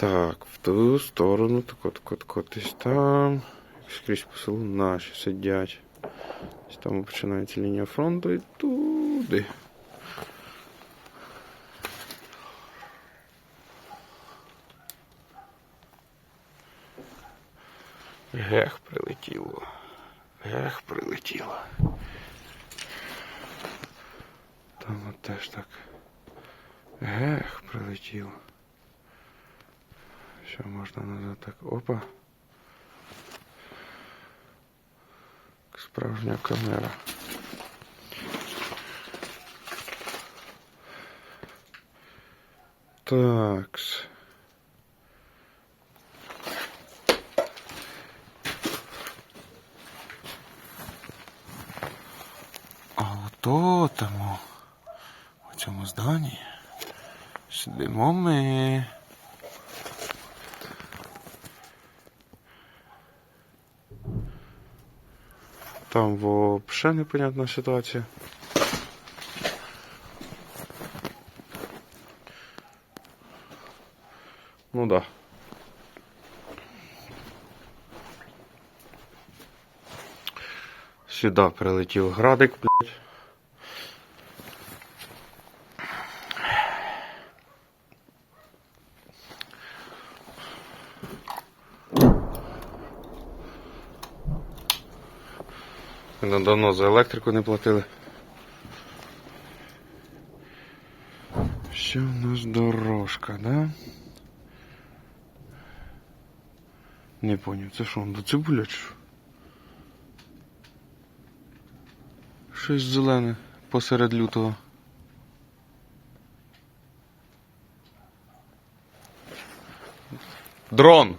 Так, в ту сторону, так от, от, от, десь там. Скрізь по селу наші сидять. Там починається лінія фронту і туди. Гех прилетіло. Гех прилетіло. Там от теж так. Гех прилетіло. Що можна назад так? Опа. Справжня камера. Такс. А ото тому, у цьому зданні, сидимо ми. Там вообще непонятна ситуація. Ну да. Сюди прилетів градик, блядь. Ми давно за електрику не платили. Що в нас дорожка, да? Не поняв, це що, до цибуля чи що? Щось зелене посеред лютого. Дрон!